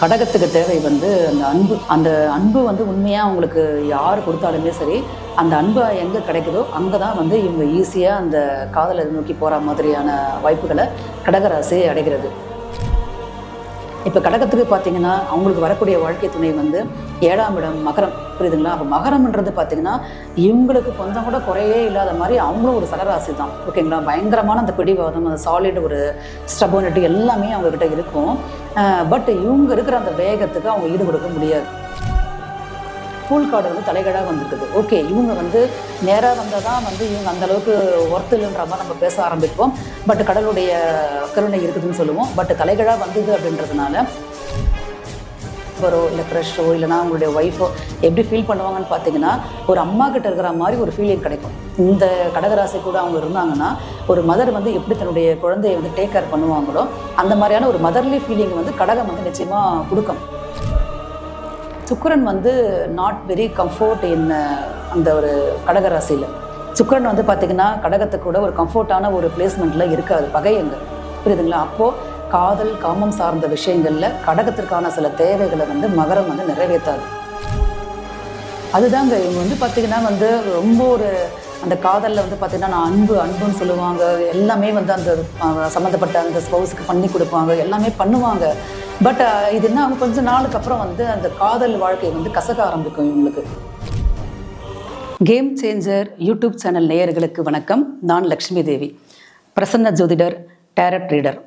கடகத்துக்கு தேவை வந்து அந்த அன்பு அந்த அன்பு வந்து உண்மையாக அவங்களுக்கு யார் கொடுத்தாலுமே சரி அந்த அன்பு எங்கே கிடைக்குதோ அங்கே தான் வந்து இவங்க ஈஸியாக அந்த காதலை நோக்கி போகிற மாதிரியான வாய்ப்புகளை கடகராசி அடைகிறது. இப்போ கடகத்துக்கு பார்த்தீங்கன்னா அவங்களுக்கு வரக்கூடிய வாழ்க்கை துணை வந்து ஏழாம் இடம் மகரம். புரியுதுங்களா? அப்போ மகரம்ன்றது பார்த்தீங்கன்னா இவங்களுக்கு கொஞ்சம் கூட குறையே இல்லாத மாதிரி அவங்களும் ஒரு சகராசி தான் ஓகேங்களா? பயங்கரமான அந்த பிடிவாதம் அந்த சாலிட் ஒரு ஸ்டபோனிட்டி எல்லாமே அவங்கக்கிட்ட இருக்கும். பட் இவங்க இருக்கிற அந்த வேகத்துக்கு அவங்க ஈடு கொடுக்க முடியாது. ஃபுல் கார்டு வந்து தலைகீழாக வந்திருக்குது. ஓகே இவங்க வந்து நேராக வந்தால் தான் வந்து இவங்க அந்தளவுக்கு ஒர்த்து இல்லைன்ற மாதிரி நம்ம பேச ஆரம்பிப்போம். பட் கடலுடைய கருணை இருக்குதுன்னு சொல்லுவோம். பட் தலைகீழாக வந்தது அப்படின்றதுனால ஒரு இல்லை க்ரஷோ இல்லைனா அவங்களுடைய ஒய்ஃபோ எப்படி ஃபீல் பண்ணுவாங்கன்னு பார்த்தீங்கன்னா ஒரு அம்மா கிட்ட இருக்கிற மாதிரி ஒரு ஃபீலிங் கிடைக்கும். இந்த கடகராசி கூட அவங்க இருந்தாங்கன்னா ஒரு மதர் வந்து எப்படி தன்னுடைய குழந்தையை வந்து டேக் கேர் பண்ணுவாங்களோ அந்த மாதிரியான ஒரு மதர்லி ஃபீலிங் வந்து கடகம் வந்து நிச்சயமாக கொடுக்கும். சுக்கரன் வந்து நாட் வெரி கம்ஃபோர்ட் இன் அந்த ஒரு கடகராசியில். சுக்கரன் வந்து பார்த்திங்கன்னா கடகத்துக்கு கூட ஒரு கம்ஃபோர்ட்டான ஒரு பிளேஸ்மெண்ட்டில் இருக்காது பகையங்க புரியுதுங்களா? அப்போது காதல் காமம் சார்ந்த விஷயங்களில் கடகத்திற்கான சில தேவைகளை வந்து மகரம் வந்து நிறைவேற்றாது அதுதாங்க இவங்க வந்து பார்த்திங்கன்னா வந்து ரொம்ப ஒரு அந்த காதலில் வந்து பார்த்திங்கன்னா நான் அன்பு அன்புன்னு சொல்லுவாங்க. எல்லாமே வந்து அந்த சம்மந்தப்பட்ட அந்த ஸ்பௌஸுக்கு பண்ணி கொடுப்பாங்க. எல்லாமே பண்ணுவாங்க. பட் இது என்ன அவங்க கொஞ்ச நாளுக்கு அப்புறம் வந்து அந்த காதல் வாழ்க்கை வந்து கசக்க ஆரம்பிக்கும் இவங்களுக்கு. கேம் சேஞ்சர் யூடியூப் சேனல் நேயர்களுக்கு வணக்கம். நான் லக்ஷ்மி தேவி. பிரசன்ன ஜோதிடர் டேரட் ரீடர்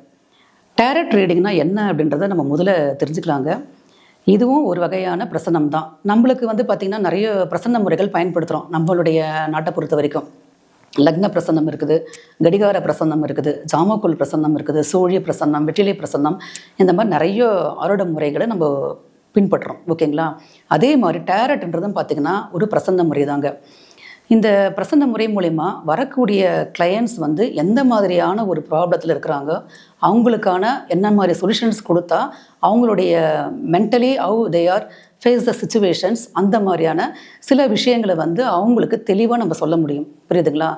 டேரட் ரீடிங்னா என்ன அப்படின்றத நம்ம முதல்ல தெரிஞ்சுக்கலாங்க. இதுவும் ஒரு வகையான பிரசன்னம் தான் நம்மளுக்கு வந்து பார்த்திங்கன்னா நிறைய பிரசன்ன முறைகள் பயன்படுத்துகிறோம் நம்மளுடைய நாட்டை பொறுத்த வரைக்கும். லக்ன பிரசன்னம் இருக்குது கடிகார பிரசன்னம் இருக்குது ஜாமக்குள் பிரசன்னம் இருக்குது சூழிய பிரசன்னம் வெற்றிலை பிரசன்னம் இந்த மாதிரி நிறைய ஆரோட முறைகளை நம்ம பின்பற்றுறோம். ஓகேங்களா? அதே மாதிரி டேரட்ன்றதும் பார்த்திங்கன்னா ஒரு பிரசன்ன முறை தாங்க இந்த பிரசன்ன முறை மூலிமா வரக்கூடிய கிளையண்ட்ஸ் வந்து எந்த மாதிரியான ஒரு ப்ராப்ளத்தில் இருக்கிறாங்க? அவங்களுக்கான என்ன மாதிரி சொல்யூஷன்ஸ் கொடுத்தா அவங்களுடைய mentally how they are face the situations அந்த மாதிரியான சில விஷயங்களை வந்து அவங்களுக்கு தெளிவாக நம்ம சொல்ல முடியும். புரியுதுங்களா?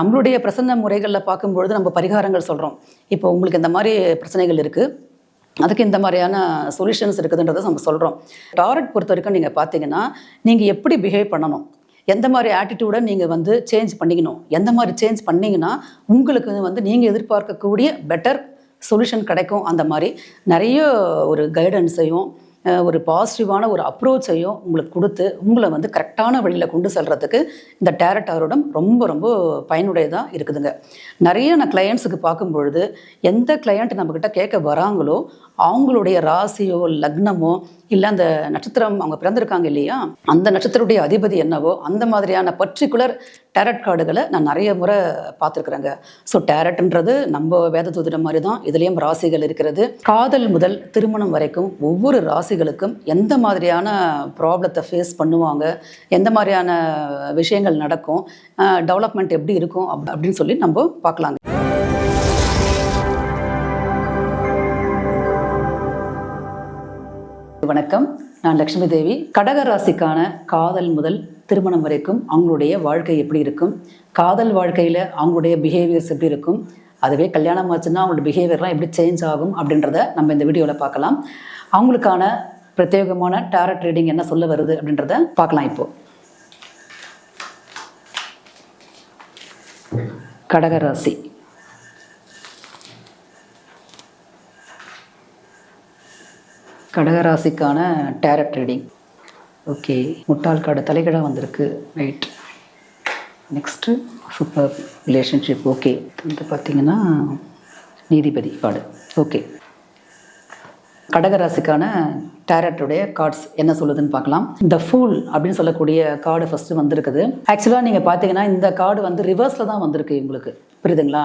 நம்மளுடைய பிரசன்ன முறைகளில் பார்க்கும்பொழுது நம்ம பரிகாரங்கள் சொல்கிறோம் இப்போ உங்களுக்கு இந்த மாதிரி பிரச்சனைகள் இருக்குது அதுக்கு இந்த மாதிரியான சொல்யூஷன்ஸ் இருக்குதுன்றதை நம்ம சொல்கிறோம் டாரட் பொறுத்த வரைக்கும் நீங்கள் பார்த்தீங்கன்னா நீங்கள் எப்படி பிஹேவ் பண்ணணும்? எந்த மாதிரி ஆட்டிடியூடை நீங்கள் வந்து சேஞ்ச் பண்ணிக்கணும்? எந்த மாதிரி சேஞ்ச் பண்ணீங்கன்னா உங்களுக்கு வந்து நீங்கள் எதிர்பார்க்கக்கூடிய பெட்டர் சொல்யூஷன் கிடைக்கும் அந்த மாதிரி. நிறைய ஒரு கைடன்ஸையும் ஒரு பாசிட்டிவான ஒரு அப்ரோச்சையும் உங்களுக்கு கொடுத்து உங்களை வந்து கரெக்டான வழியில் கொண்டு செல்கிறதுக்கு இந்த டேரட் ஆரோடம் ரொம்ப ரொம்ப பயனுடையதாக இருக்குதுங்க. நிறைய நான் கிளையண்ட்ஸுக்கு பார்க்கும் பொழுது எந்த கிளையண்ட் நம்மக்கிட்ட கேட்க வராங்களோ அவங்களுடைய ராசியோ லக்னமோ இல்லை அந்த நட்சத்திரம் அவங்க பிறந்திருக்காங்க இல்லையா? அந்த நட்சத்திரத்துடைய அதிபதி என்னவோ அந்த மாதிரியான பர்டிகுலர் டேரட் கார்டுகளை நான் நிறைய முறை பார்த்துருக்குறேங்க. ஸோ டேரட்ன்றது நம்ம வேத தூதிடம் மாதிரி தான் இதுலேயும் ராசிகள் இருக்கிறது. காதல் முதல் திருமணம் வரைக்கும் ஒவ்வொரு ராசிகளுக்கும் எந்த மாதிரியான ப்ராப்ளத்தை ஃபேஸ் பண்ணுவாங்க எந்த மாதிரியான விஷயங்கள் நடக்கும் டெவலப்மெண்ட் எப்படி இருக்கும் அப்~ அப்படின்னு சொல்லி நம்ம பார்க்கலாங்க. வணக்கம். நான் லக்ஷ்மி தேவி. கடகராசிக்கான காதல் முதல் திருமணம் வரைக்கும் அவங்களுடைய வாழ்க்கை எப்படி இருக்கும்? காதல் வாழ்க்கையில் அவங்களுடைய பிஹேவியர்ஸ் எப்படி இருக்கும்? அதுவே கல்யாணம் ஆச்சுன்னா அவங்களோட பிஹேவியர்லாம் எப்படி சேஞ்ச் ஆகும் அப்படின்றத நம்ம இந்த வீடியோவில் பார்க்கலாம். அவங்களுக்கான பிரத்யேகமான டேரட் ரீடிங் என்ன சொல்ல வருது அப்படின்றத பார்க்கலாம் இப்போ. கடகராசி கடகராசிக்கான டேரட் ரீடிங் ஓகே முட்டாள் காடு தலைகடாக வந்திருக்கு. Right next super relationship okay வந்து பார்த்தீங்கன்னா நீதிபதி கார்டு ஓகே கடகராசிக்கான டேரட்டுடைய கார்ட்ஸ் என்ன சொல்லுதுன்னு பார்க்கலாம். இந்த ஃபூல் அப்படின்னு சொல்லக்கூடிய கார்டு ஃபஸ்ட்டு வந்திருக்குது. ஆக்சுவலாக நீங்கள் பார்த்தீங்கன்னா இந்த கார்டு வந்து ரிவர்ஸில் தான் வந்திருக்கு உங்களுக்கு புரியுதுங்களா?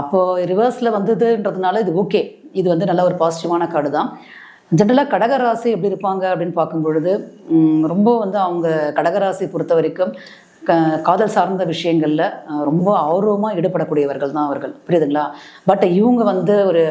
அப்போது ரிவர்ஸில் வந்ததுன்றதுனால இது ஓகே இது வந்து நல்ல ஒரு பாசிட்டிவான கார்டு தான் ஜென்ரலாக கடகராசி எப்படி இருப்பாங்க அப்படின்னு பார்க்கும்பொழுது ரொம்ப வந்து அவங்க கடகராசி பொறுத்த வரைக்கும் க காதல் சார்ந்த விஷயங்களில் ரொம்ப ஆர்வமாக ஈடுபடக்கூடியவர்கள் தான் அவர்கள். புரியுதுங்களா? பட் இவங்க வந்து ஒரு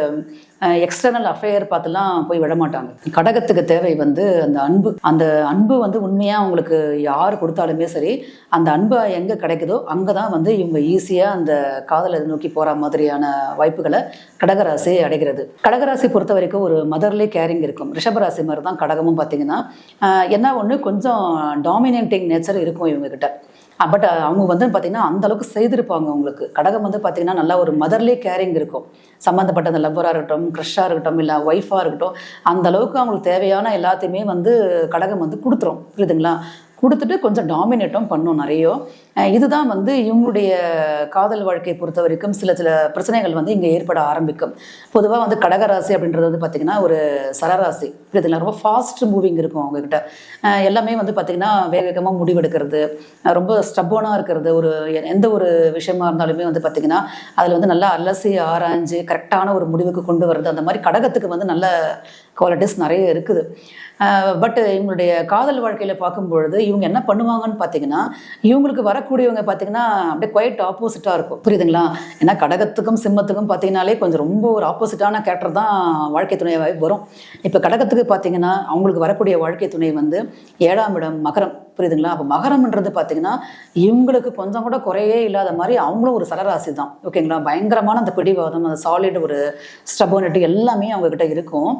எக்ஸ்டர்னல் அஃபேர் பார்த்துலாம் போய் விட மாட்டாங்க கடகத்துக்கு தேவை வந்து அந்த அன்பு. அந்த அன்பு வந்து உண்மையாக அவங்களுக்கு யார் கொடுத்தாலுமே சரி அந்த அன்பு எங்கே கிடைக்குதோ அங்கே தான் வந்து இவங்க ஈஸியாக அந்த காதலை நோக்கி போகிற மாதிரியான வாய்ப்புகளை கடகராசி அடைகிறது. கடகராசி பொறுத்த வரைக்கும் ஒரு மதர்லி கேரிங் இருக்கும். ரிஷபராசி மாதிரி தான் கடகமும் பார்த்தீங்கன்னா என்ன ஒன்று கொஞ்சம் டாமினேட்டிங் நேச்சர் இருக்கும் இவங்கக்கிட்ட பட் அவங்க வந்து பார்த்தீங்கன்னா அந்த அளவுக்கு செய்திருப்பாங்க அவங்களுக்கு. கடகம் வந்து பார்த்தீங்கன்னா நல்லா ஒரு மதர்லி கேரிங் இருக்கும். சம்மந்தப்பட்ட அந்த லவ்வராக இருக்கட்டும் க்ரஷ்ஷாக இருக்கட்டும் இல்லை ஒய்ஃபாக இருக்கட்டும் அந்த அளவுக்கு அவங்களுக்கு தேவையான எல்லாத்தையுமே வந்து கடகம் வந்து கொடுத்துரும். புரியுதுங்களா? கொடுத்துட்டு கொஞ்சம் டாமினேட்டும் பண்ணும் நிறைய. இதுதான் வந்து இவங்களுடைய காதல் வாழ்க்கையை பொறுத்த வரைக்கும் சில சில பிரச்சனைகள் வந்து இங்கே ஏற்பட ஆரம்பிக்கும். பொதுவாக வந்து கடகராசி அப்படின்றது வந்து பார்த்திங்கன்னா ஒரு சரராசி. இதெல்லாம் ரொம்ப ஃபாஸ்ட் மூவிங் இருக்கும் அவங்கக்கிட்ட எல்லாமே வந்து பார்த்திங்கன்னா வேக வேகமாக முடிவெடுக்கிறது ரொம்ப ஸ்டப்போனாக இருக்கிறது ஒரு எ- எந்த ஒரு விஷயமா இருந்தாலுமே வந்து பார்த்திங்கன்னா அதில் வந்து நல்லா அலசி ஆராய்ஞ்சு கரெக்டான ஒரு முடிவுக்கு கொண்டு வர்றது அந்த மாதிரி கடகத்துக்கு வந்து நல்ல குவாலிட்டிஸ் நிறைய இருக்குது. பட் இவங்களுடைய காதல் வாழ்க்கையில் பார்க்கும் பொழுது இவங்க என்ன பண்ணுவாங்கன்னு பார்த்தீங்கன்னா இவங்களுக்கு வர வரக்கூடியவங்க பார்த்தீங்கன்னா அப்படியே குவைட் ஆப்போசிட்டாக இருக்கும். புரியுதுங்களா? ஏன்னா கடகத்துக்கும் சிம்மத்துக்கும் பார்த்தீங்கன்னாலே கொஞ்சம் ரொம்ப ஒரு ஆப்போசிட்டான கேரக்டர் தான் வாழ்க்கை துணையாக வரும். இப்போ கடகத்துக்கு பார்த்தீங்கன்னா அவங்களுக்கு வரக்கூடிய வாழ்க்கை துணை வந்து ஏழாம் இடம் மகரம். புரியுதுங்களா? அப்போ மகரம்ன்றது பார்த்தீங்கன்னா இவங்களுக்கு கொஞ்சம் கூட குறையே இல்லாத மாதிரி அவங்களும் ஒரு சரராசி தான் ஓகேங்களா? பயங்கரமான அந்த பிடிவாதம் அந்த சாலிட் ஒரு ஸ்டபோனிட்டி எல்லாமே அவங்க கிட்ட இருக்கும்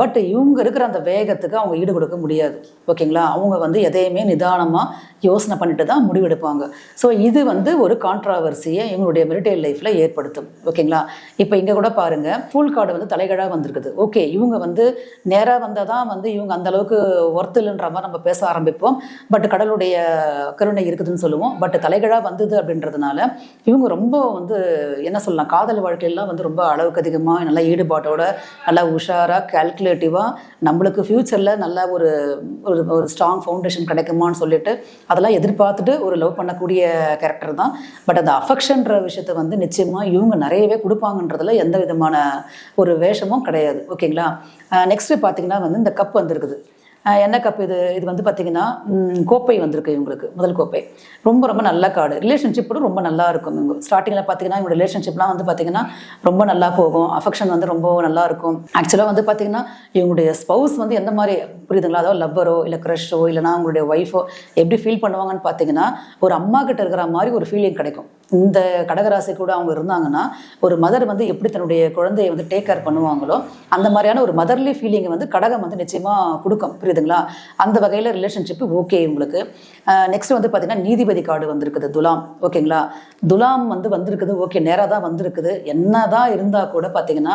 பட் இவங்க இருக்கிற அந்த வேகத்துக்கு அவங்க ஈடு கொடுக்க முடியாது. ஓகேங்களா? அவங்க வந்து எதையுமே நிதானமாக யோசனை பண்ணிட்டு தான் முடிவெடுப்பாங்க ஸோ இது வந்து ஒரு கான்ட்ராவர்சியை இவங்களுடைய மெரிட்டைல் லைஃப்பில் ஏற்படுத்தும். ஓகேங்களா? இப்போ இங்கே கூட பாருங்க ஃபுல் கார்டு வந்து தலைகழாக வந்திருக்குது. ஓகே இவங்க வந்து நேராக வந்தால் தான் வந்து இவங்க அந்தளவுக்கு ஒர்த்துலன்ற இல்லைன்ற மாதிரி நம்ம பேச ஆரம்பிப்போம். பட் கடலுடைய கருணை இருக்குதுன்னு சொல்லுவோம். பட் தலைகளாக வந்தது அப்படின்றதுனால இவங்க ரொம்ப வந்து என்ன சொல்லலாம் காதல் வாழ்க்கையெல்லாம் வந்து ரொம்ப அளவுக்கு அதிகமாக நல்லா ஈடுபாட்டோட நல்லா உஷாராக கால்குலேட்டிவாக நம்மளுக்கு ஃப்யூச்சரில் நல்ல ஒரு ஒரு ஒரு ஸ்ட்ராங் ஃபவுண்டேஷன் கிடைக்குமான்னு சொல்லிட்டு அதெல்லாம் எதிர்பார்த்துட்டு ஒரு லவ் பண்ணக்கூடிய கேரக்டர் தான். பட் அந்த அஃபெக்ஷன்ற விஷயத்த வந்து நிச்சயமாக இவங்க நிறையவே கொடுப்பாங்கன்றதுல எந்த விதமான ஒரு வேஷமும் கிடையாது. ஓகேங்களா? நெக்ஸ்ட்டு பார்த்தீங்கன்னா வந்து இந்த கப் வந்திருக்குது. என்ன கப் இது? இது வந்து பார்த்தீங்கன்னா கோப்பை வந்திருக்கு இவங்களுக்கு முதல் கோப்பை. ரொம்ப ரொம்ப நல்ல கார்டு. ரிலேஷன்ஷிப் கூட ரொம்ப நல்லா இருக்கும் இவங்க. ஸ்டார்டிங்கில் பார்த்தீங்கன்னா இவங்க ரிலேஷன்ஷிப்லாம் வந்து பார்த்தீங்கன்னா ரொம்ப நல்லா போகும். அஃபெக்ஷன் வந்து ரொம்ப நல்லா இருக்கும். ஆக்சுவலாக வந்து பார்த்தீங்கன்னா இவங்களுடைய ஸ்பௌஸ் வந்து எந்த மாதிரி புரியுதுங்களா? அதாவது லவ்வரோ இல்லை க்ரஷோ இல்லைனா அவங்களுடைய ஒய்ஃபோ எப்படி ஃபீல் பண்ணுவாங்கன்னு பார்த்தீங்கன்னா ஒரு அம்மா கிட்ட இருக்கிற மாதிரி ஒரு ஃபீலிங் கிடைக்கும். இந்த கடகராசி கூட அவங்க இருந்தாங்கன்னா ஒரு மதர் வந்து எப்படி தன்னுடைய குழந்தையை வந்து டேக் கேர் பண்ணுவாங்களோ அந்த மாதிரியான ஒரு மதர்லி ஃபீலிங்கை வந்து கடகம் வந்து நிச்சயமாக கொடுக்கும். புரியுதுங்களா அந்த வகையில் ரிலேஷன்ஷிப் ஓகே உங்களுக்கு. நெக்ஸ்ட் வந்து பார்த்தீங்கன்னா நீதிபதி கார்டு வந்திருக்குது துலாம். ஓகேங்களா? துலாம் வந்து வந்திருக்குது ஓகே நேராக தான் வந்திருக்குது. என்ன தான் இருந்தால் கூட பார்த்தீங்கன்னா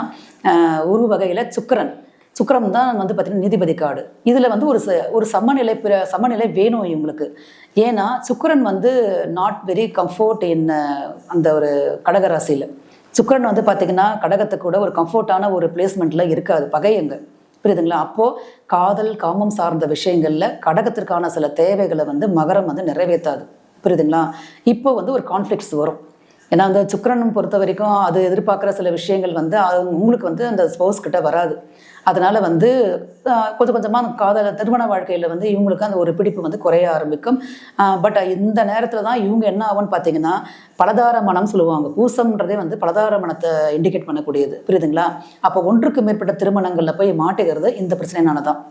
ஒரு வகையில் சுக்கரன். சுக்கரம் தான் வந்து பார்த்தீங்கன்னா நீதிபதி கார்டு இதில் வந்து ஒரு ச- ஒரு சமநிலை பிற சமநிலை வேணும் இவங்களுக்கு. ஏன்னா சுக்கரன் வந்து நாட் வெரி கம்ஃபோர்ட் இன் அந்த ஒரு கடகராசியில். சுக்கரன் வந்து பார்த்தீங்கன்னா கடகத்தை கூட ஒரு கம்ஃபோர்ட்டான ஒரு பிளேஸ்மெண்ட்டில் இருக்காது பகையங்க. புரியுதுங்களா? அப்போது காதல் காமம் சார்ந்த விஷயங்களில் கடகத்திற்கான சில தேவைகளை வந்து மகரம் வந்து நிறைவேற்றாது புரியுதுங்களா? இப்போ வந்து ஒரு கான்ஃப்ளிக்ஸ் வரும். ஏன்னா அந்த சுக்கரனும் பொறுத்த வரைக்கும் அது எதிர்பார்க்குற சில விஷயங்கள் வந்து அது உங்களுக்கு வந்து அந்த ஸ்போஸ் கிட்ட வராது. அதனால வந்து கொஞ்சம் கொஞ்சமாக அந்த திருமண வாழ்க்கையில் வந்து இவங்களுக்கு அந்த ஒரு பிடிப்பு வந்து குறைய ஆரம்பிக்கும். பட் இந்த நேரத்தில் தான் இவங்க என்ன ஆகும்னு பார்த்தீங்கன்னா பலதார மனம் சொல்லுவாங்க. பூசம்ன்றதே வந்து பலதார மனத்தை இண்டிகேட் பண்ணக்கூடியது. புரியுதுங்களா? அப்போ ஒன்றுக்கு மேற்பட்ட திருமணங்களில் போய் மாட்டுகிறது இந்த பிரச்சனைனால தான்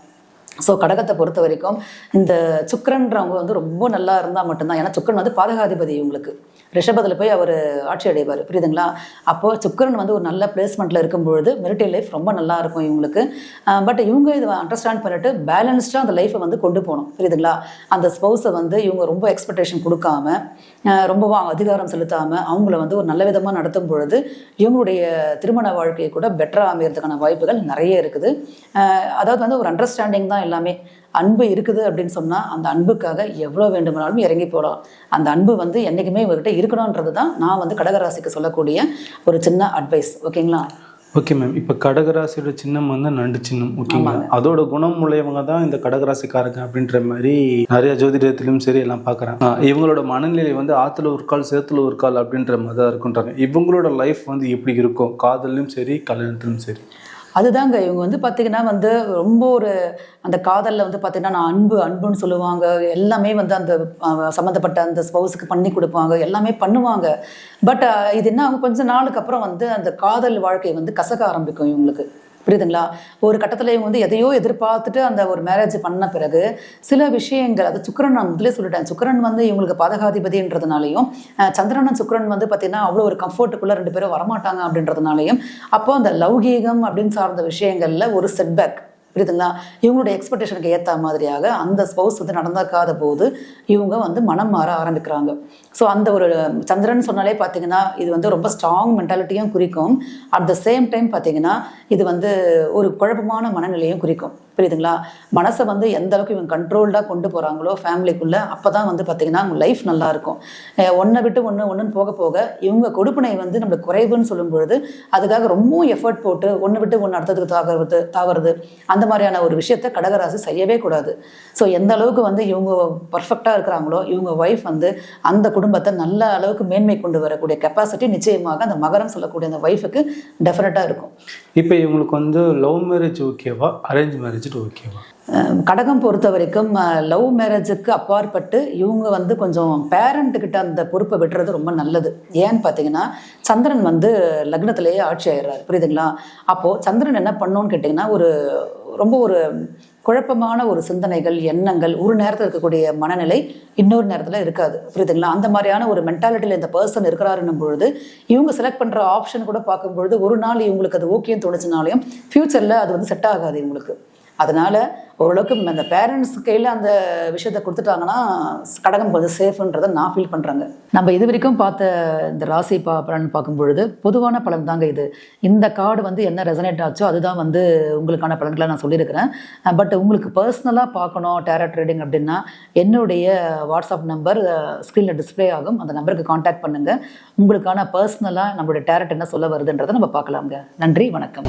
ஸோ கடகத்தை பொறுத்த வரைக்கும் இந்த சுக்கரன்றவங்க வந்து ரொம்ப நல்லா இருந்தால் மட்டும்தான். ஏன்னா சுக்கிரன் வந்து பாதகாதிபதி இவங்களுக்கு. ரிஷபத்தில் போய் அவர் ஆட்சி அடைவார். புரியுதுங்களா? அப்போது சுக்கரன் வந்து ஒரு நல்ல பிளேஸ்மெண்ட்டில் இருக்கும்பொழுது மெரிட்டல் லைஃப் ரொம்ப நல்லா இருக்கும் இவங்களுக்கு. பட் இவங்க இதை அண்டர்ஸ்டாண்ட் பண்ணிட்டு பேலன்ஸ்டாக அந்த லைஃப்பை வந்து கொண்டு போகணும். புரியுதுங்களா? அந்த ஸ்பௌஸை வந்து இவங்க ரொம்ப எக்ஸ்பெக்டேஷன் கொடுக்காம ரொம்ப ரொம்பவும் அதிகாரம் செலுத்தாமல் அவங்கள வந்து ஒரு நல்ல விதமாக நடத்தும் பொழுது இவங்களுடைய திருமண வாழ்க்கையை கூட பெட்டராக அமைகிறதுக்கான வாய்ப்புகள் நிறைய இருக்குது. அதாவது வந்து ஒரு அண்டர்ஸ்டாண்டிங் தான் எல்லாமே அன்பு இருக்குது அப்படின்னு சொன்னால் அந்த அன்புக்காக எவ்வளோ வேண்டுமானாலும் இறங்கி போகலாம். அந்த அன்பு வந்து என்றைக்குமே இவர்கிட்ட இருக்கணுன்றது தான் நான் வந்து கடகராசிக்கு சொல்லக்கூடிய ஒரு சின்ன அட்வைஸ் ஓகேங்களா? ஓகே மேம் இப்போ கடகராசியோட சின்னம் வந்து நண்டு சின்னம் ஓகேங்களா? அதோட குணம் உடையவங்க தான் இந்த கடகராசிக்காரங்க அப்படின்ற மாதிரி நிறைய ஜோதிடத்திலும் சரி எல்லாம் பார்க்குறாங்க. இவங்களோட மனநிலை வந்து ஆற்றுல ஒரு கால் சேத்துல ஒரு கால் அப்படின்ற மாதிரி தான் இருக்குன்றாங்க. இவங்களோட லைஃப் வந்து எப்படி இருக்கும்? காதல்லையும் சரி கல்யாணத்திலும் சரி. அதுதாங்க இவங்க வந்து பார்த்தீங்கன்னா வந்து ரொம்ப ஒரு அந்த காதலில் வந்து பார்த்தீங்கன்னா நான் அன்பு அன்புன்னு சொல்லுவாங்க. எல்லாமே வந்து அந்த சம்மந்தப்பட்ட அந்த ஸ்பௌஸுக்கு பண்ணி கொடுப்பாங்க. எல்லாமே பண்ணுவாங்க. பட் இது என்ன அவங்க கொஞ்சம் நாளுக்கு அப்புறம் வந்து அந்த காதல் வாழ்க்கை வந்து கசக்க ஆரம்பிக்கும் இவங்களுக்கு. புரியுதுங்களா? ஒரு கட்டத்தில் இவங்க வந்து எதையோ எதிர்பார்த்துட்டு அந்த ஒரு மேரேஜ் பண்ண பிறகு சில விஷயங்கள் அது சுக்கரன் நான் முதலே சொல்லிட்டேன். சுக்கரன் வந்து இவங்களுக்கு பாதகாதிபதின்றதுனாலையும் சந்திரனும் சுக்கரன் வந்து பார்த்தீங்கன்னா அவ்வளோ ஒரு கம்ஃபர்ட்டுக்குள்ளே ரெண்டு பேரும் வரமாட்டாங்க அப்படின்றதுனாலையும் அப்போ அந்த லௌகீகம் அப்படின்னு சார்ந்த விஷயங்களில் ஒரு செட்பேக் புரியுதுங்களா? இவங்களுடைய எக்ஸ்பெக்டேஷனுக்கு ஏற்ற மாதிரியாக அந்த ஸ்பௌஸ் வந்து நடந்தாக்காத போது இவங்க வந்து மனம் மாற ஆரம்பிக்கிறாங்க. ஸோ அந்த ஒரு சந்திரன் சொன்னாலே பார்த்தீங்கன்னா இது வந்து ரொம்ப ஸ்ட்ராங் மென்டாலிட்டியும் குறிக்கும். அட் த சேம் டைம் பார்த்தீங்கன்னா இது வந்து ஒரு குழப்பமான மனநிலையும் குறிக்கும். புரியுதுங்களா? மனசை வந்து எந்த அளவுக்கு இவங்க கண்ட்ரோல்டாக கொண்டு போகிறாங்களோ ஃபேமிலிக்குள்ளே அப்போ தான் வந்து பார்த்தீங்கன்னா அவங்க லைஃப் நல்லா இருக்கும் ஒன்றை விட்டு ஒன்று ஒன்றுன்னு போக போக இவங்க கொடுப்பினை வந்து நம்மளுக்கு குறைவுன்னு சொல்லும் பொழுது அதுக்காக ரொம்ப எஃபர்ட் போட்டு ஒன்று விட்டு ஒன்று அடுத்ததுக்கு தாகிறது தாவறது அந்த மாதிரியான ஒரு விஷயத்த கடகராசி செய்யவே கூடாது. ஸோ எந்த அளவுக்கு வந்து இவங்க பர்ஃபெக்டாக இருக்கிறாங்களோ இவங்க ஒய்ஃப் வந்து அந்த குடும்பத்தை நல்ல அளவுக்கு மேன்மை கொண்டு வரக்கூடிய கெப்பாசிட்டி நிச்சயமாக அந்த மகரம் சொல்லக்கூடிய அந்த ஒய்ஃபுக்கு டெஃபினட்டாக இருக்கும். இப்போ இவங்களுக்கு வந்து லவ் மேரேஜ் ஓகேவா அரேஞ்ச் மேரேஜ் ஓகேவா கடகம் பொறுத்த வரைக்கும் லவ் மேரேஜுக்கு அப்பாற்பட்டு இவங்க வந்து கொஞ்சம் பேரண்ட்டுக்கிட்ட அந்த பொறுப்பை விடுறது ரொம்ப நல்லது. ஏன்னு பார்த்தீங்கன்னா சந்திரன் வந்து லக்னத்திலேயே ஆட்சி ஆயிடுறாரு. புரியுதுங்களா? அப்போது சந்திரன் என்ன பண்ணோன்னு கேட்டிங்கன்னா ஒரு ரொம்ப ஒரு குழப்பமான ஒரு சிந்தனைகள் எண்ணங்கள் ஒரு நேரத்தில் இருக்கக்கூடிய மனநிலை இன்னொரு நேரத்தில் இருக்காது. புரியுதுங்களா? அந்த மாதிரியான ஒரு மென்டாலிட்டியில் இந்த பர்சன் இருக்கிறாருன்னும் பொழுது இவங்க செலக்ட் பண்ணுற ஆப்ஷன் கூட பார்க்கும்பொழுது ஒரு நாள் இவங்களுக்கு அது ஓகேன்னு தோணுச்சுனாலையும் ஃப்யூச்சரில் அது வந்து செட் ஆகாது இவங்களுக்கு. அதனால ஓரளவுக்கு அந்த பேரண்ட்ஸ் கையில் அந்த விஷயத்தை கொடுத்துட்டாங்கன்னா கடகம் கொஞ்சம் சேஃப்ன்றதை நான் ஃபீல் பண்ணுறாங்க நம்ம இது வரைக்கும் பார்த்த இந்த ராசி பா பலன் பார்க்கும் பொழுது பொதுவான பலன் தாங்க இது. இந்த கார்டு வந்து என்ன ரெசனேட் ஆச்சோ அதுதான் வந்து உங்களுக்கான பலன்களை நான் சொல்லியிருக்கிறேன். பட் உங்களுக்கு பர்சனலாக பார்க்கணும் டேரட் ட்ரேடிங் அப்படின்னா என்னுடைய வாட்ஸ்அப் நம்பர் ஸ்க்ரீனில் டிஸ்ப்ளே ஆகும். அந்த நம்பருக்கு காண்டாக்ட் பண்ணுங்கள் உங்களுக்கான பர்சனலாக நம்மளுடைய டேரட் என்ன சொல்ல வருதுன்றதை நம்ம பார்க்கலாங்க நன்றி வணக்கம்.